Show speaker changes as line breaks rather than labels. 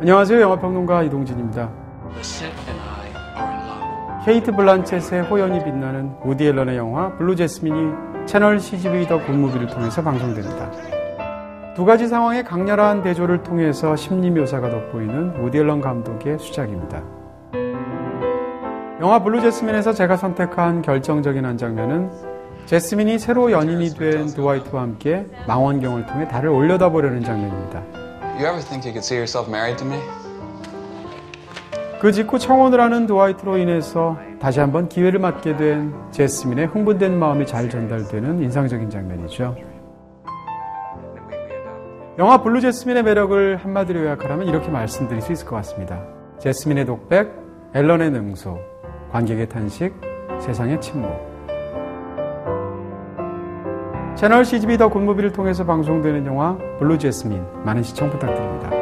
안녕하세요. 영화평론가 이동진입니다. 케이트 블란쳇의 호연이 빛나는 우디 앨런의 영화 블루 제스민이 채널 CGV 더 굿무비를 통해서 방송됩니다. 두 가지 상황의 강렬한 대조를 통해서 심리 묘사가 돋보이는 우디 앨런 감독의 수작입니다. 영화 블루 제스민에서 제가 선택한 결정적인 한 장면은 제스민이 새로 연인이 된 드와이트와 함께 망원경을 통해 달을 올려다보려는 장면입니다.
You ever think you could see yourself married to me?
그 직후 청혼을 하는 드와이트로 인해서 다시 한번 기회를 맞게 된 제스민의 흥분된 마음이 잘 전달되는 인상적인 장면이죠. 영화 블루 제스민의 매력을 한마디로 요약하라면 이렇게 말씀드릴 수 있을 것 같습니다. 제스민의 독백, 앨런의 능수, 관객의 탄식, 세상의 침묵. 채널 CGV 더 굿무비를 통해서 방송되는 영화 블루 제스민 많은 시청 부탁드립니다.